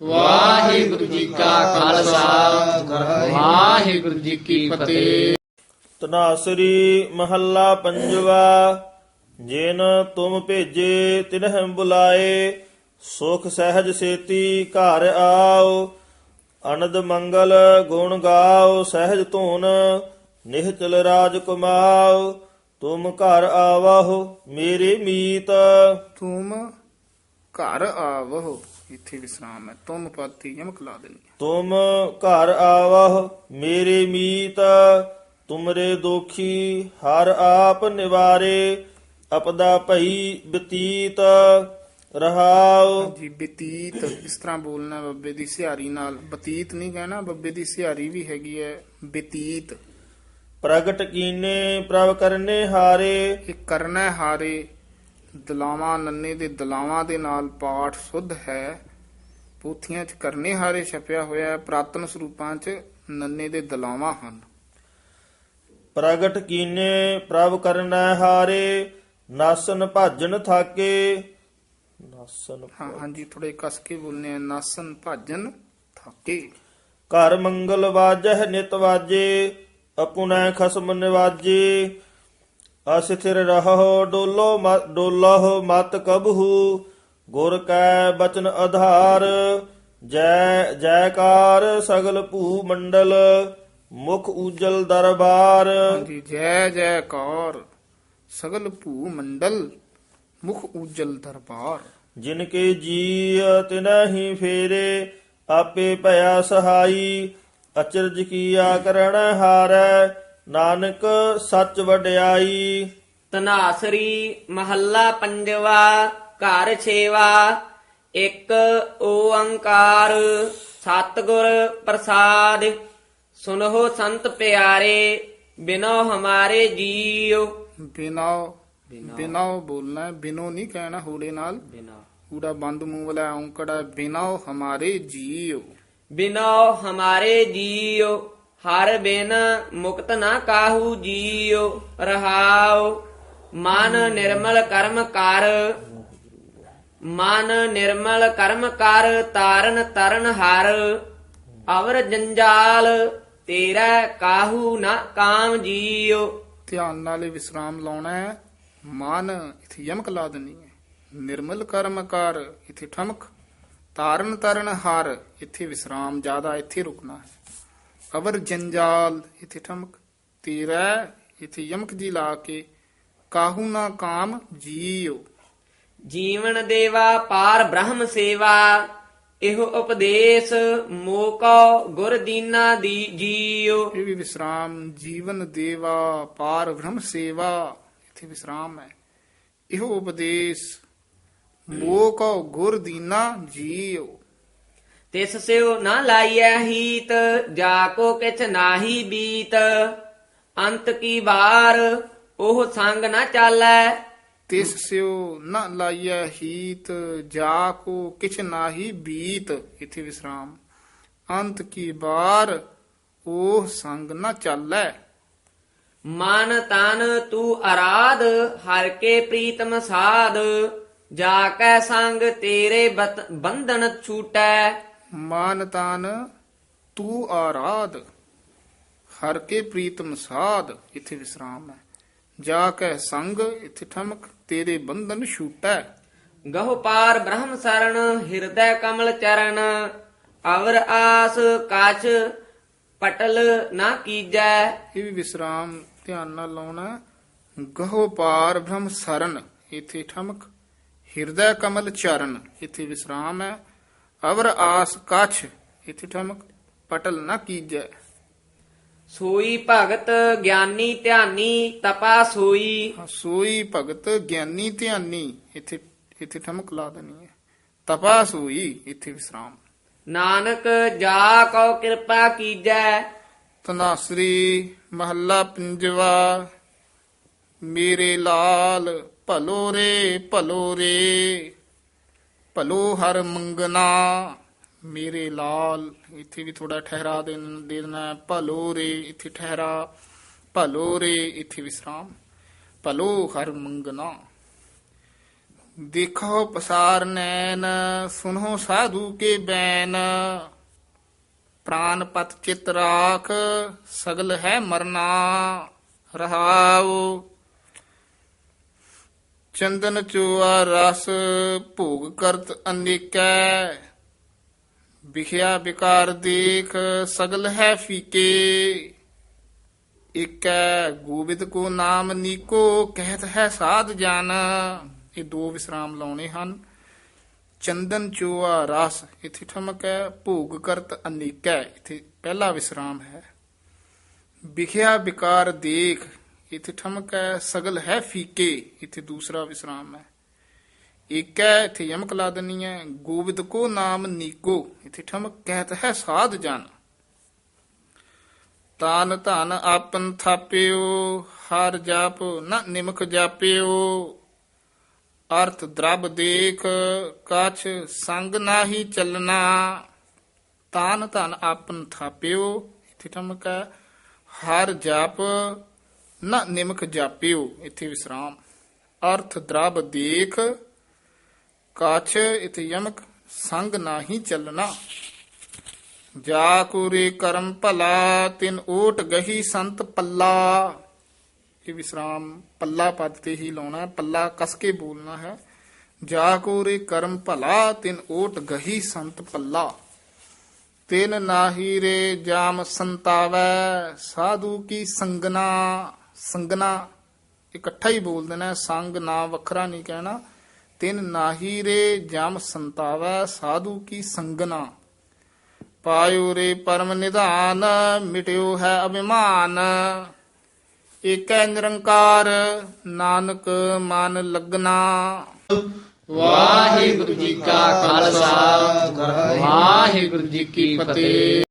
ਵਾਹਿਗੁਰੂ ਜੀ ਕਾ ਖਾਲਸਾ। ਵਾਹਿਗੁਰੂ ਜੀ ਕੀ ਫਤਿਹ। ਤਨਾਸਰੀ ਮਹੱਲਾ ਪੰਜਵਾ ਜਿਨ ਤੁਮ ਭੇਜੇ ਤਿਨਹਿ ਬੁਲਾਏ ਸੁਖ ਸਹਿਜ ਸੇਤੀ ਘਰ ਆਓ ਅਨੰਦ ਮੰਗਲ ਗੁਣ ਗਾਓ ਸਹਿਜ ਧੂਨ ਨਿਹਚਲ ਰਾਜ ਕਮਾਓ ਤੁਮ ਘਰ ਆਵਹੁ ਮੇਰੇ ਮੀਤ। ਤੁਮ ਘਰ ਆਵਹੁ ਇੱਥੇ ਵਿਸਰਾਮ ਹੈ। ਤੁਮ ਪਾਤੀ ਯਮਕ ਲਾ ਦੇਣੀ ਹੈ। ਤੁਮ ਘਰ ਆਵਹ ਮੇਰੇ ਮੀਤ ਤੁਮਰੇ ਦੋਖੀ ਹਰ ਆਪ ਨਿਵਾਰੇ ਅਪਦਾ ਭਈ ਬਤੀਤ ਰਹਾਉ। ਜੀ ਬਤੀਤ ਇਸ ਤਰ੍ਹਾਂ ਬੋਲਣਾ ਬੱਬੇ ਦੀ ਸਿਹਾਰੀ ਨਾਲ। ਬਤੀਤ ਨਹੀਂ ਕਹਿਣਾ ਬੱਬੇ ਦੀ ਸਿਹਾਰੀ ਵੀ ਹੈਗੀ ਹੈ ਬਤੀਤ। ਪ੍ਰਗਟ ਕੀਨੇ ਪ੍ਰਭ ਕਰਨੇ ਹਾਰੇ। ਇਹ ਕਰਨਾ ਹਾਰੇ ਦਲਾਵਾਂ ਨੰਨੇ ਦੇ ਦਲਾਵਾਂ ਦੇ ਨਾਲ ਪਾਠ ਸੁਧ ਹੈ। ਪੋਥੀਆਂ 'ਚ ਕਰਨੇ ਹਾਰੇ ਛਪਿਆ ਹੋਇਆ ਹੈ। ਪ੍ਰਾਤਨ ਸਰੂਪਾਂ 'ਚ ਨੰਨੇ ਦੇ ਦਲਾਵਾਂ ਹਨ। ਪ੍ਰਗਟ ਕੀਨੇ ਪ੍ਰਭ ਕਰਨਾ ਹਾਰੇ ਨਾਸਨ ਭਾਜਨ ਥਾਕੇ। ਨਾਸਨ ਹਾਂ ਹਾਂਜੀ ਥੋੜੇ ਕਸ ਕੇ ਬੋਲਨੇ ਆ। ਨਾਸਨ ਭਾਜਨ ਥਾਕੇ। ਘਰ ਮੰਗਲ ਵਾਜਹਿ ਨਿਤ ਵਾਜੇ ਅਪੁਨੈ ਖਸਮ ਨਿਵਾਜੇ। ਅਸਥਿਰ ਰਹੋ ਡੋਲੋ ਮ- ਡੋਲਹੁ ਮਤ ਕਬਹੂ ਗੁਰ ਕੈ ਬਚਨ ਆਧਾਰ ਜੈ ਜੈਕਾਰ ਸਗਲ ਭੂ ਮੰਡਲ ਮੁਖ ਉਜਲ ਦਰਬਾਰ। ਹਾਂਜੀ ਜੈ ਜੈਕਾਰ ਸਗਲ ਭੂ ਮੰਡਲ ਮੁਖ ਉਜਲ ਦਰਬਾਰ। ਜਿਨ ਕੇ ਜੀ ਤਿਨਹੀ ਫੇਰੇ ਆਪੇ ਭਇਆ ਸਹਾਈ ਅਚਰਜ ਕੀਆ ਕਰਣ ਹਾਰੈ ਨਾਨਕ ਸੱਚ ਵਡਿਆਈ। ਤਨਾਸਰੀ ਮਹੱਲਾ ਪੰਜਵਾ ਘਰ ਛੇਵਾ ਇੱਕ ਓੰਕਾਰ ਸਤਿਗੁਰ ਪ੍ਰਸਾਦ। ਸੁਨੋ ਸੰਤ ਪਿਆਰੇ ਬਿਨੋ ਹਮਾਰੇ ਜੀਉ। ਬਿਨਾਉ ਬਿਨਾਉ ਬੋਲਣਾ ਬਿਨੋ ਨਹੀਂ ਕਹਿਣਾ ਹੂੜੇ ਨਾਲ। ਬਿਨੋ। ਹੂੜਾ ਬੰਦ ਮੂੰਹ ਵਾਲਾ ਔਂਕੜਾ ਬਿਨਾਉ ਹਮਾਰੇ ਜੀਉ। ਬਿਨੋ ਹਮਾਰੇ ਜੀਉ। ਹਰ ਬਿਨ ਮੁਕਤ ਨਾ ਕਾਹੂ ਜੀਉ ਰਹਾਉ, ਮਨ ਨਿਰਮਲ ਕਰਮ ਕਰ, ਮਨ ਨਿਰਮਲ ਕਰਮ ਕਰ, ਤਾਰਨ ਤਰਨ ਹਰ, ਅਵਰ ਜੰਜਾਲ, ਤੇਰਾ ਕਾਹੂ ਨਾ ਕਾਮ ਜੀਉ। ਧਿਆਨ ਨਾਲ ਇਹ ਵਿਸਰਾਮ ਲਾਉਣਾ ਹੈ। ਮਨ ਇਥੇ ਯਮਕ ਲਾ ਦੇਣੀ ਹੈ। ਨਿਰਮਲ ਕਰਮ ਕਰ, ਇਥੇ ਠਮਕ। ਤਾਰਨ ਤਰਨ ਹਰ, ਇਥੇ ਵਿਸਰਾਮ ਜ਼ਿਆਦਾ ਇਥੇ ਰੁਕਣਾ ਹੈ। ਅਵਰ ਜੰਜਾਲ ਇਥੇ ਠਮਕ ਤੇਰਾ ਇਥੇ ਯਮਕ ਜੀ ਲਾ ਕੇ ਕਾਹੂ ਨਾ ਕਾਮ ਜੀਉ। ਜੀਵਨ ਦੇਵਾ ਪਾਰ ਬ੍ਰਹਮ ਸੇਵਾ ਇਹੋ ਉਪਦੇਸ਼ ਮੋਕੋ ਗੁਰ ਦੀਨਾ ਦੀ ਜੀਉ। ਇਹ ਵੀ ਵਿਸਰਾਮ ਜੀਵਨ ਦੇਵਾ ਪਾਰ ਬ੍ਰਹਮ ਸੇਵਾ ਇਥੇ ਵਿਸਰਾਮ ਹੈ। ਇਹੋ ਉਪਦੇਸ਼ ਮੋਹ ਕੋ ਗੁਰ ਦੀਨਾ ਜੀਉ। ਤਿਸ ਸਿਉ ਨਾ ਲਾਈਐ ਹੀਤ ਜਾ ਕੋ ਕਿਛ ਨਾਹੀ ਬੀਤ। ਅੰਤ ਕੀ ਵਾਰ ਉਹ ਸੰਗ ਨਾ ਚਾਲੈ। ਤਿਸ ਸਿਓ ਨ ਲਾਈਐ ਹੀਤ ਜਾ ਕੋ ਕਿਛ ਨਾਹੀ ਬੀਤ। ਇਥੇ ਵਿਸਰਾਮ। ਅੰਤ ਕੀ ਬਾਰ ਉਹ ਸੰਗ ਨ ਚਾਲੈ। ਮਨ ਤਨ ਤੂੰ ਅਰਾਧ ਹਰ ਕੇ ਪ੍ਰੀਤਮ ਸਾਧ। ਜਾ ਕੈ ਸੰਗ ਤੇਰੇ ਬੰਧਨ ਛੂਟੈ। ਮਾਨ ਤਾਨ ਤੂ ਆਰਾਧ ਹਰ ਕੇ ਪ੍ਰੀਤਮ ਸਾਧ ਇਥੇ ਵਿਸਰਾਮ ਹੈ। ਜਾ ਕੇ ਸੰਗ ਇਥੇ ਠਮਕ ਤੇਰੇ ਬੰਧਨ ਛੂਟੈ। ਗਹੁ ਪਾਰ ਬ੍ਰਹਮ ਸਰਣ ਹਿਰਦੈ ਕਮਲ ਚਰਨ ਅਵਰ ਆਸ ਕਾਛ ਪਟਲ ਨਾ ਕੀਜੈ। ਇਹ ਵੀ ਵਿਸਰਾਮ ਧਿਆਨ ਨਾਲ ਲਾਉਣਾ ਗਹੋ ਪਾਰ ਬ੍ਰਹਮ ਸਰਨ ਇਥੇ ਠਮਕ ਹਿਰਦੈ ਕਮਲ ਚਰਨ ਇਥੇ ਵਿਸਰਾਮ ਹੈ। ਅਵਰ ਆਸ ਕਛ ਇਥੇ ਠਮਕ ਪਟਲ ਨਾ ਕੀਜੈ। ਸੋਈ ਭਗਤ ਗਿਆਨੀ ਧਿਆਨੀ ਤਪਾ ਸੋਈ। ਸੋਈ ਭਗਤ ਗਿਆਨੀ ਧਿਆਨੀ ਇਥੇ ਇਥੇ ਠਮਕ ਲਾ ਦੇਣੀ ਹੈ। ਤਪਾ ਸੋਈ ਇਥੇ ਵਿਸਰਾਮ। ਨਾਨਕ ਜਾ ਕਉ ਕਿਰਪਾ ਕੀਜੈ। ਤਨਾਸਰੀ ਮਹੱਲਾ ਪੰਜਵਾ ਮੇਰੇ ਲਾਲ ਭਲੋ ਰੇ ਭਲੋ ਰੇ। ਭਲੋ ਹਰ ਮੰਗਨਾ, ਮੇਰੇ ਲਾਲ। ਇੱਥੇ ਵੀ ਥੋੜਾ ਠਹਿਰਾ ਦੇ ਦੇਣਾ ਭਲੋ ਰੇ, ਇੱਥੇ ਠਹਿਰਾ, ਭਲੋ ਰੇ, ਇੱਥੇ ਵਿਸਰਾਮ। ਭਲੋ ਹਰ ਮੰਗਨਾ। ਦੇਖੋ ਪਸਾਰ ਨੈਣ ਸੁਨੋ ਸਾਧੂ ਕੇ ਬੈਨ ਪ੍ਰਾਨ ਪਤ ਚਿਤ ਰਾਖ, ਸਗਲ ਹੈ ਮਰਨਾ ਰਹਾਉ ਚੰਦਨ ਚੂਆ ਰਸ ਭੋਗ ਕਰਤ ਅਨੇਕੈ। ਵਿਖਿਆ ਵਿਕਾਰ ਦੇਖ ਸਗਲ ਹੈ ਫੀਕੇ। ਇਕੈ ਗੋਬਿੰਦ ਕੋ ਨਾਮ ਨੀਕੋ, ਕਹਿਤ ਹੈ ਸਾਧ ਜਨ। ਇਹ ਦੋ ਵਿਸਰਾਮ ਲਾਉਣੇ ਹਨ। ਚੰਦਨ ਚੂਆ ਰਸ, ਇੱਥੇ ਠਮਕ ਹੈ ਭੋਗ ਕਰਤ ਅਨੇਕੈ। ਇਥੇ ਪਹਿਲਾ ਵਿਸਰਾਮ ਹੈ। ਵਿਖਿਆ ਵਿਕਾਰ ਦੇਖ ਇੱਥੇ ਠਮਕ ਹੈ, ਸਗਲ ਹੈ ਫੀਕੇ, ਇੱਥੇ ਦੂਸਰਾ ਵਿਸਰਾਮ ਹੈ। ਇੱਕ ਹੈ, ਇੱਥੇ ਯਮਕ ਲਾ ਦੇਣੀ ਹੈ, ਗੋਬਿੰਦ ਕੋ ਨਾਮ ਨੀਕੋ, ਇੱਥੇ ਠਮਕ ਕਹਿਤ ਹੈ ਸਾਧ ਜਨ। ਤਾਨ ਧਨ ਆਪਨ ਥਾਪਿਓ, ਹਰ ਜਾਪ ਨ ਨਿਮਕ ਜਾਪਿਓ। ਅਰਥ ਦਰਬ ਦੇਖ, ਕਛ ਸੰਗ ਨਾਹੀ ਚੱਲਣਾ। ਤਾਨ ਧਨ ਆਪਨ ਥਾਪਿਓ, ਇੱਥੇ ਠਮਕ ਹੈ, ਹਰ ਜਾਪ ਨਾ ਨਿਮਕ ਜਾਪਿਓ, ਇੱਥੇ ਵਿਸਰਾਮ। ਅਰਥ ਦਰਬ ਦੇਖ, ਕਾਛ ਇਤ ਯਮਕ, ਸੰਗ ਨਾਹੀ ਚੱਲਣਾ। ਜਾ ਕੁਰੇ ਕਰਮ ਭਲਾ, ਤਿਨ ਓਟ ਗਹੀ ਸੰਤ ਪੱਲਾ। ਇਹ ਵਿਸਰਾਮ ਪੱਲਾ ਪਦ ਤੇ ਹੀ ਲਾਉਣਾ ਹੈ, ਪੱਲਾ ਕਸ ਕੇ ਬੋਲਣਾ ਹੈ। ਜਾ ਕੁਰੇ ਕਰਮ ਭਲਾ, ਤਿਨ ਓਟ ਗਹੀ ਸੰਤ ਪੱਲਾ। ਤਿਨ ਨਾਹੀ ਰੇ ਜਾਮ ਸੰਤਾਵੈ, ਸਾਧੂ ਕੀ ਸੰਗਨਾ। ਸੰਗਨਾ ਇਕੱਠਾ ਹੀ ਬੋਲ ਦੇਣਾ ਸੰਗ ਨਾ ਵੱਖਰਾ ਨਹੀਂ ਕਹਿਣਾ। ਤਿੰਨ ਨਾਹੀ ਰੇ ਜਮ ਸੰਤਾਵੈ, ਸਾਧੂ ਕੀ ਸੰਗਨਾ। ਪਾਇਓ ਰੇ ਪਰਮ ਨਿਧਾਨ, ਮਿਟਿਓ ਹੈ ਅਭਿਮਾਨ। ਏਕੈ ਨਿਰੰਕਾਰ, ਨਾਨਕ ਮਨ ਲਗਨਾ। ਵਾਹਿਗੁਰੂ ਜੀ ਕਾ ਖਾਲਸਾ, ਵਾਹਿਗੁਰੂ ਜੀ ਕੀ ਫਤਿਹ।